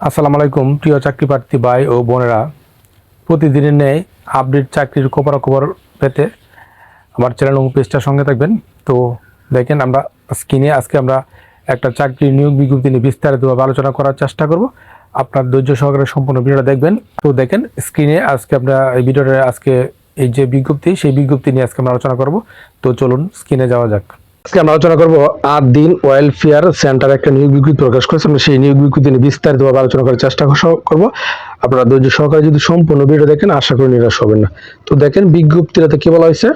আসসালামু আলাইকুম, প্রিয় চাকরি প্রার্থী ভাই ও বোনেরা। প্রতিদিনের ন্যায় আপডেট চাকরির খবরাখবর পেতে আমার চ্যানেল এবং পেজটার সঙ্গে থাকবেন। তো দেখেন, আমরা স্ক্রিনে আজকে আমরা একটা চাকরির নিয়োগ বিজ্ঞপ্তি নিয়ে বিস্তারিতভাবে আলোচনা করার চেষ্টা করব। আপনার ধৈর্য সহকারে সম্পূর্ণ ভিডিওটা দেখবেন। তো দেখেন, স্ক্রিনে আজকে আমরা এই ভিডিওটা আজকে এই যে বিজ্ঞপ্তি, সেই বিজ্ঞপ্তি নিয়ে আজকে আমরা আলোচনা করব। তো চলুন, স্ক্রিনে যাওয়া যাক। আজকে আমরা আলোচনা করব আট দিন ওয়েলফেয়ার সেন্টার একটা নিয়োগ বিজ্ঞপ্তি প্রকাশ করেছে। আমরা সেই নিয়োগ বিজ্ঞপ্তি নিয়ে বিস্তারিতভাবে আলোচনা করার চেষ্টা কর- করব। আপনারা ধৈর্য সহকারে যদি সম্পূর্ণ ভিডিও দেখেন, আশা করি নিরাশ হবেন না। তো দেখেন, বিজ্ঞপ্তিটাতে কি বলা হয়েছে?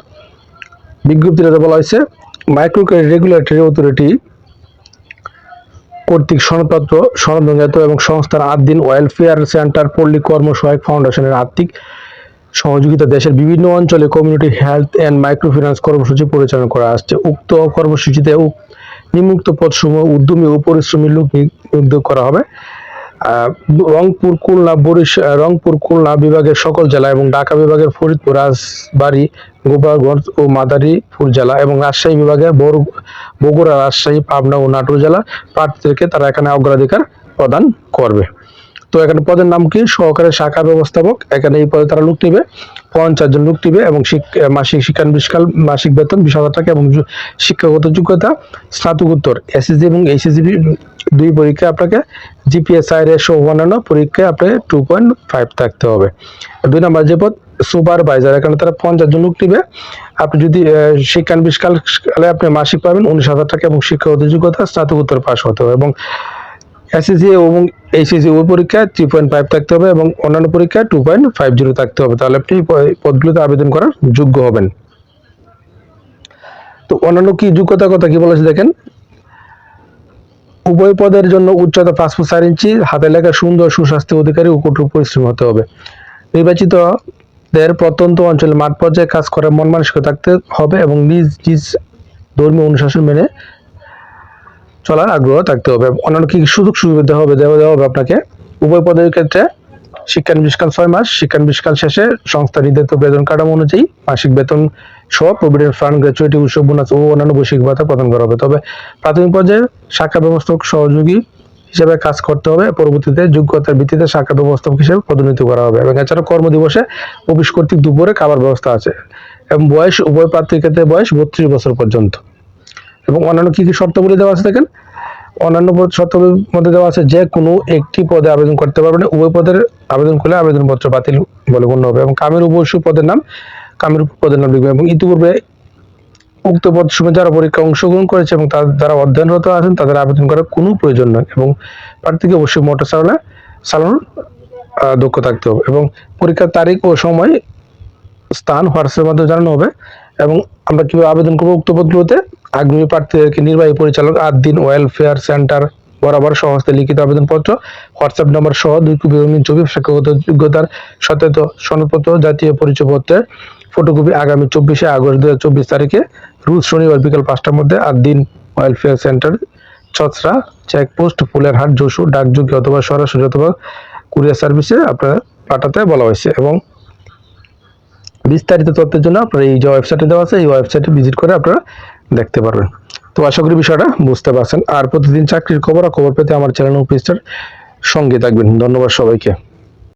বিজ্ঞপ্তিটাতে বলা হয়েছে মাইক্রো ক্রেডিট রেগুলেটরি অথরিটি কর্তৃক সনদপত্র সনদজাত এবং সংস্থার আট দিন ওয়েলফেয়ার সেন্টার পল্লী কর্ম সহায়ক ফাউন্ডেশনের আর্থিক সহযোগিতা দেশের বিভিন্ন অঞ্চলে কমিউনিটি হেলথ অ্যান্ড মাইক্রোফিন্যান্স কর্মসূচি পরিচালনা করা আসছে। উক্ত কর্মসূচিতে নিমুক্ত পদসমূহ, উদ্যমী ও পরিশ্রমী লোক নিয়োগ করা হবে। রংপুর, খুলনা বরিশাল রংপুর, খুলনা বিভাগের সকল জেলা এবং ঢাকা বিভাগের ফরিদপুর, রাজবাড়ী, গোপালগঞ্জ ও মাদারীপুর জেলা এবং রাজশাহী বিভাগের বগুড়া, রাজশাহী, পাবনা ও নাটোর জেলা প্রার্থীদেরকে তারা এখানে অগ্রাধিকার প্রদান করবে। তো এখানে পদের নাম কি? সহকারী শাখা ব্যবস্থাপক, এখানে এই পদে তারা লোক নিবে। পঞ্চাশ জন লোক নিবে এবং মাসিক শিক্ষানবিষ্কাল মাসিক বেতন বিশ হাজার টাকা এবং শিক্ষাগত যোগ্যতা স্নাতকোত্তর এসএসসি এবং এইচএসসি দুই পরীক্ষা আপনাকে জিপিএস আই রেশো অন্যান্য পরীক্ষায় আপনাকে টু পয়েন্ট ফাইভ থাকতে হবে। দুই নম্বর যে পদ সুপারভাইজার এখানে তারা পঞ্চাশ জন লোক নিবে। আপনি যদি শিক্ষানবিষ্কাল কালে আপনি মাসিক পাবেন উনিশ হাজার টাকা এবং শিক্ষাগত যোগ্যতা স্নাতকোত্তর পাশ হতে হবে এবং এসএসসি এবং এইচএসসি ওই পরীক্ষায় থ্রি পয়েন্ট ফাইভ থাকতে হবে এবং অন্যান্য পরীক্ষায় টু পয়েন্ট ফাইভ জিরো থাকতে হবে। তাহলে আপনি পদগুলোতে আবেদন করার যোগ্য হবেন। তো অন্যান্য কি যোগ্যতার কথা কি বলেছে দেখেন? উভয় পদের জন্য উচ্চতা পাঁচ ফুট চার ইঞ্চি, হাতে লেখা সুন্দর সুস্বাস্থ্য অধিকারী ও কঠোর পরিশ্রম হতে হবে। নির্বাচিত দের প্রত্যন্ত অঞ্চলে মাঠ পর্যায়ে কাজ করার মন মানসিকতা থাকতে হবে এবং নিজ নিজ ধর্মীয় অনুশাসন মেনে চলার আগ্রহ থাকতে হবে। অন্যান্য কি সুযোগ সুবিধা হবে, দেওয়া দেওয়া হবে আপনাকে? উভয় পদের ক্ষেত্রে শিক্ষানবিষ্কাল ছয় মাস শিক্ষানবিষ্কাল শেষে সংস্থা নির্ধারিত বেতন কাঠামো অনুযায়ী মাসিক বেতন সহ প্রভিডেন্ট ফান্ড, গ্র্যাচুইটি, উৎসব, বোনাস ও অন্যান্য বৈশ্বিক ভাতা প্রদান করা হবে। তবে প্রাথমিক পর্যায়ে শাখা ব্যবস্থাপক সহযোগী হিসেবে কাজ করতে হবে। পরবর্তীতে যোগ্যতার ভিত্তিতে শাখা ব্যবস্থাপক হিসেবে পদোন্নতি করা হবে এবং এছাড়া কর্মদিবসে অফিস কর্তৃক দুপুরে খাবার ব্যবস্থা আছে এবং বয়স, উভয় প্রার্থীর ক্ষেত্রে বয়স বত্রিশ বছর পর্যন্ত। এবং অন্যান্য কি কি শর্তাবলী দেওয়া আছে দেখেন? অন্যান্য শর্তাবলীর মধ্যে দেওয়া আছে যে কোনো একটি পদে আবেদন করতে পারবেন উভয় পদের আবেদন করলে আবেদনপত্র বাতিল বলে গণ্য হবে এবং কামের উপস্য পদের নাম, কামের পদের নাম লিখবে এবং ইতিপূর্বে উক্ত পদ সময় যারা পরীক্ষা অংশগ্রহণ করেছে এবং তার যারা অধ্যয়নরত আছেন তাদের আবেদন করার কোনো প্রয়োজন নয় এবং প্রার্থীকে অবশ্যই মোটর চালনা চালানোর দক্ষ থাকতে হবে এবং পরীক্ষার তারিখ ও সময়, স্থান, হোয়াটসঅ্যাপের মাধ্যমে জানানো হবে। এবং আমরা কীভাবে আবেদন করব উক্ত পদগুলোতে আগ্রহী প্রার্থীদেরকে নির্বাহী পরিচালক আট দিন ওয়েলফেয়ার সেন্টার বরাবর সহস্তে লিখিত আবেদনপত্র, হোয়াটসঅ্যাপ নম্বর সহ দুই কপি রঙিন ছবি শিক্ষাগত যোগ্যতার সত্যায়িত সনদপত্র, জাতীয় পরিচয়পত্রের ফটোকপি আগামী চব্বিশে আগস্ট দু চব্বিশ তারিখে, রোজ শনিবার বিকাল পাঁচটার মধ্যে আট দিন ওয়েলফেয়ার সেন্টার ছত্রা চেকপোস্ট ফুলের হাট যশোর, ডাকযোগে অথবা সরাসরি অথবা কুরিয়ার সার্ভিসে আপনারা পাঠাতে বলা হয়েছে এবং বিস্তারিত তথ্যের জন্য আপনারা এই যে ওয়েবসাইটে দেওয়া আছে, এই ওয়েবসাইটে ভিজিট করে আপনারা দেখতে পারবেন। তো আশা করি বিষয়টা বুঝতে পারছেন। আর প্রতিদিন চাকরির খবর খবর পেতে আমার চ্যানেল পেজটার সঙ্গে থাকবেন। ধন্যবাদ সবাইকে।